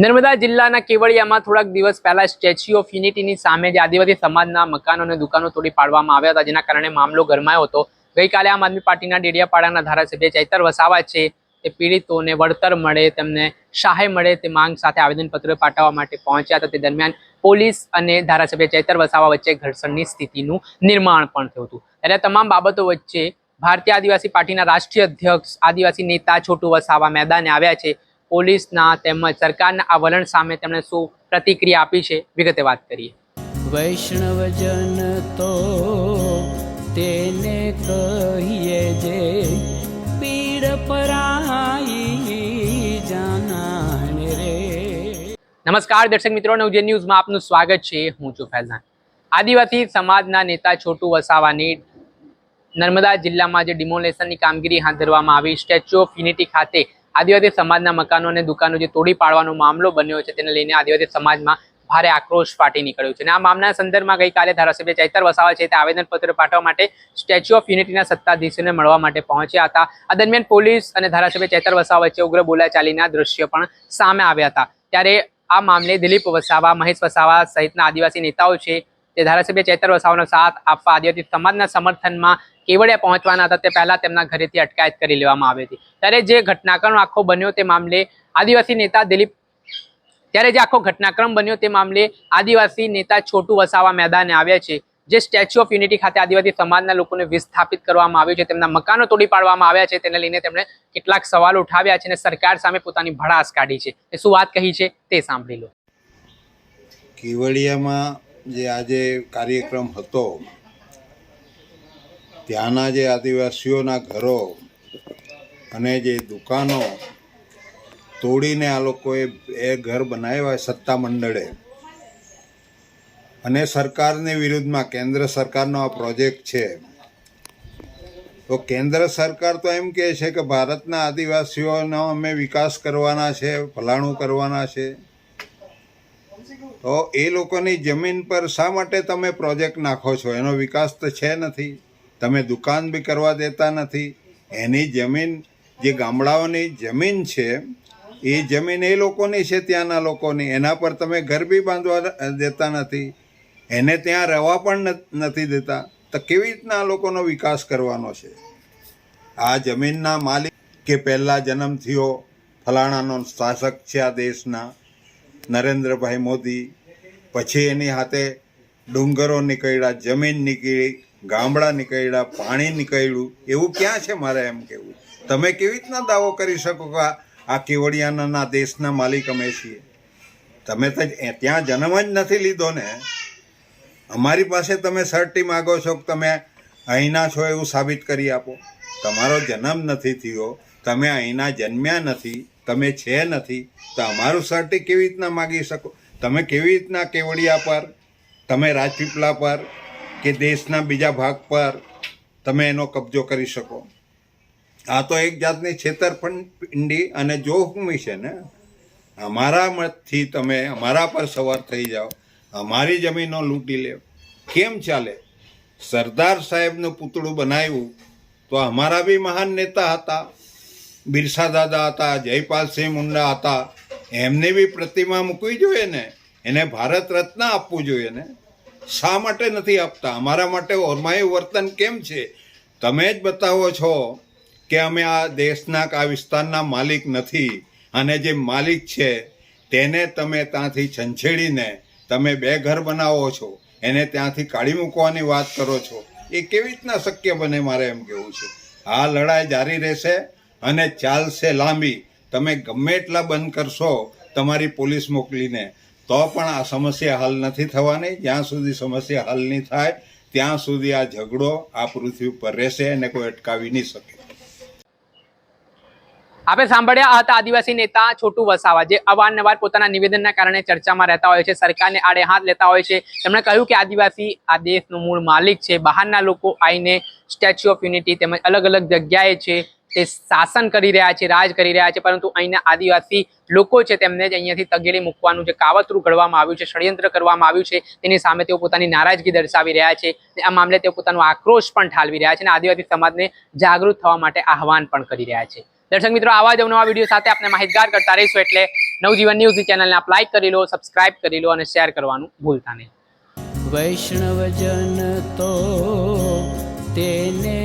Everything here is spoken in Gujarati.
નર્મદા જિલ્લાના કેવડિયામાં થોડાક દિવસ પહેલા સ્ટેચ્યુ ઓફ યુનિટીની સામે જે આદિવાસી સમાજના મકાનો અને દુકાનો તોડી પાડવામાં આવ્યા હતા, જેના કારણે મામલો ગરમાયો હતો. ગઈકાલે આમ આદમી પાર્ટીના ડેડિયાપાડાના ધારાસભ્ય ચૈતર વસાવા છે. તે પીડિતોને વળતર મળે, તેમને સહાય મળે, તે માંગ સાથે આવેદનપત્ર પાઠવવા માટે પહોંચ્યા હતા. તે દરમિયાન પોલીસ અને ધારાસભ્ય ચૈતર વસાવા વચ્ચે ઘર્ષણની સ્થિતિનું નિર્માણ પણ થયું હતું. ત્યારે તમામ બાબતો વચ્ચે ભારતીય આદિવાસી પાર્ટીના રાષ્ટ્રીય અધ્યક્ષ, આદિવાસી નેતા છોટુ વસાવા મેદાને આવ્યા છે. પોલીસના તેમજ સરકારના આ વલણ સામે તેમણે શું પ્રતિક્રિયા આપી છે? વિગતે વાત કરીએ. વૈષ્ણવજન તો તેને કહીએ જે પીડ પરાઈ જાનાને રે. નમસ્કાર દર્શક મિત્રો નવજે ન્યૂઝમાં આપનું સ્વાગત છે. હું છું ફૈઝાન. આદિવાસી સમાજના નેતા છોટુ વસાવાની નર્મદા જિલ્લામાં જે ડિમોલેશનની કામગીરી હાથ ધરવામાં આવી સ્ટેચ્યુ ઓફ યુનિટી ખાતે આદિવાસી સમાજના મકાનો અને દુકાનો જે તોડી પાડવાનો મામલો બન્યો છે, તેને લઈને આદિવાસી સમાજમાં ભારે આક્રોશ ફાટી નીકળ્યો છે. અને આ મામલાના સંદર્ભમાં ગઈકાલે ધારાસભ્ય ચૈતર વસાવા છે તે આવેદનપત્ર પાઠવવા માટે સ્ટેચ્યુ ઓફ યુનિટીના સત્તાધીશોને મળવા માટે પહોંચ્યા હતા. આ દરમિયાન પોલીસ અને ધારાસભ્ય ચૈતર વસાવા વચ્ચે ઉગ્ર બોલાચાલીના દ્રશ્યો પણ સામે આવ્યા હતા. ત્યારે આ મામલે દિલીપ વસાવા, મહેશ વસાવા સહિતના આદિવાસી નેતાઓ છે તે ધારાસભ્ય ચૈતર વસાવાનો સાથ આપવા આદિવાસી સમાજના સમર્થનમાં કેવડિયા પહોંચવાના હતા તે પહેલા તેમના ઘરેથી અટકાયત કરી લેવામાં આવી હતી. ત્યારે જે ઘટનાક્રમ આખો બન્યો તે મામલે આદિવાસી નેતા દિલીપ ત્યારે જે આખો ઘટનાક્રમ બન્યો તે મામલે આદિવાસી નેતા છોટુ વસાવા મેદાને આવ્યા છે. જે સ્ટેચ્યુ ઓફ યુનિટી ખાતે આદિવાસી સમાજના લોકોને વિસ્થાપિત કરવામાં આવ્યું છે. તેમના મકાનો તોડી પાડવામાં આવ્યા છે. તેને લઈને તેમણે કેટલાક સવાલો ઉઠાવ્યા છે અને સરકાર સામે પોતાની ભડાસ કાઢી છે. એ શું વાત કહી છે તે સાંભળી લો. કેવડિયામાં જે આજે કાર્યક્રમ હતો ત્યાંના જે આદિવાસીઓના ઘરો અને જે દુકાનો તોડીને આ લોકોએ એ ઘર બનાવ્યા સત્તા મંડળે. અને સરકારની વિરુદ્ધમાં કેન્દ્ર સરકારનો આ પ્રોજેક્ટ છે. તો કેન્દ્ર સરકાર તો એમ કહે છે કે ભારતના આદિવાસીઓનો અમે વિકાસ કરવાના છે ભલાણું કરવાના છે. તો એ લોકોની જમીન પર શા માટે તમે પ્રોજેક્ટ નાખો છો? એનો વિકાસ તો છે નથી. તમે દુકાન બી કરવા દેતા નથી. એની જમીન, જે ગામડાઓની જમીન છે, એ જમીન એ લોકોની છે, ત્યાંના લોકોની. એના પર તમે ઘર બી બાંધવા દેતા નથી. એને ત્યાં રહેવા પણ નથી દેતા. તો કેવી રીતના આ લોકોનો વિકાસ કરવાનો છે? આ જમીનના માલિક કે પહેલાં જન્મ થયો ફલાણાનો શાસક છે આ દેશના, નરેન્દ્રભાઈ મોદી. પછી એની હાથે ડુંગરો નીકળ્યા, જમીન નીકળી ગામડા નીકળ્યા, પાણી નીકળ્યું, એવું ક્યાં છે મારે એમ કહેવું તમે કેવી રીતના દાવો કરી શકો કે આ- કેવડિયાના દેશના માલિક અમે છીએ? તમે તો ત્યાં જન્મ જ નથી લીધો ને. અમારી પાસે તમે સર્ટી માગો છો કે તમે અહીંના છો એવું સાબિત કરી આપો. તમારો જન્મ નથી થયો, તમે અહીંના જન્મ્યા નથી, તમે છે નથી, તો અમારું સર્ટી કેવી રીતના માગી શકો? તમે કેવી રીતના કેવડિયા પર, તમે રાજપીપળા પર કે દેશના બીજા ભાગ પર તમે એનો કબજો કરી શકો. આ તો એક જાતની છેતરપિંડી અને જોખમી છે ને. અમારા મતથી તમે અમારા પર સવાર થઈ જાઓ. અમારી જમીનો લૂંટી લે. કેમ ચાલે? સરદાર સાહેબનું પૂતળું બનાવ્યું તો અમારા બી મહાન નેતા હતા. બિરસા દાદા હતા જયપાલસિંહ મુંડા હતા. એમની બી પ્રતિમા મૂકવી જોઈએ ને? એને ભારત રત્ન આપવું જોઈએ ને? શા માટે નથી આપતા? અમારા માટે ઓરમાયું વર્તન કેમ છે? તમે જ બતાવો છો કે અમે આ દેશના આ વિસ્તારના માલિક નથી અને જે માલિક છે, તેને તમે ત્યાંથી છંછેડીને તમે બે ઘર બનાવો છો, એને ત્યાંથી કાઢી મૂકવાની વાત કરો છો. એ કેવી રીતના શક્ય બને મારે એમ કહેવું છે? આ લડાઈ જારી રહેશે અને ચાલશે લાંબી. તમે ગમે એટલા બંધ કરશો, તમારી પોલીસ મોકલીને. તો પણ આ સમસ્યા હલ નથી થવાની. જ્યાં સુધી સમસ્યા હલ નહીં થાય, ત્યાં સુધી આ ઝઘડો આ પૃથ્વી ઉપર રહેશે અને કોઈ અટકાવી નહીં શકે. આપણે સાંભળ્યા હતા આદિવાસી નેતા છોટુ વસાવા, જે અવારનવાર પોતાના નિવેદનના કારણે ચર્ચામાં રહેતા હોય છે, સરકારને આડે હાથ લેતા હોય છે. તેમણે કહ્યું કે આદિવાસી આ દેશનો મૂળ માલિક છે. બહારના લોકો આવીને સ્ટેચ્યુ ઓફ યુનિટી તેમજ અલગ અલગ જગ્યાએ છે. તે શાસન કરી રહ્યા છે, રાજ કરી રહ્યા છે, પરંતુ અહીંના આદિવાસી લોકો છે તેમને જ અહીંયાથી તગેડી મૂકવાનું જે કાવતરું ઘડવામાં આવ્યું છે, ષડયંત્ર કરવામાં આવ્યું છે, તેની સામે તેઓ પોતાની નારાજગી દર્શાવી રહ્યા છે આ મામલે તેઓ પોતાનો આક્રોશ પણ ઠાલવી રહ્યા છે અને આદિવાસી સમાજને જાગૃત થવા માટે આહવાન પણ કરી રહ્યા છે. દર્શક મિત્રો, આવા જ નવા વીડિયો સાથે આપણે માહિતગાર કરતા રહીશું એટલે નવજીવન ન્યૂઝની ચેનલને આપ લાઇક કરી લો સબસ્ક્રાઇબ કરી લો અને શેર કરવાનું ભૂલતા નહીં. વૈષ્ણવજન તો તેને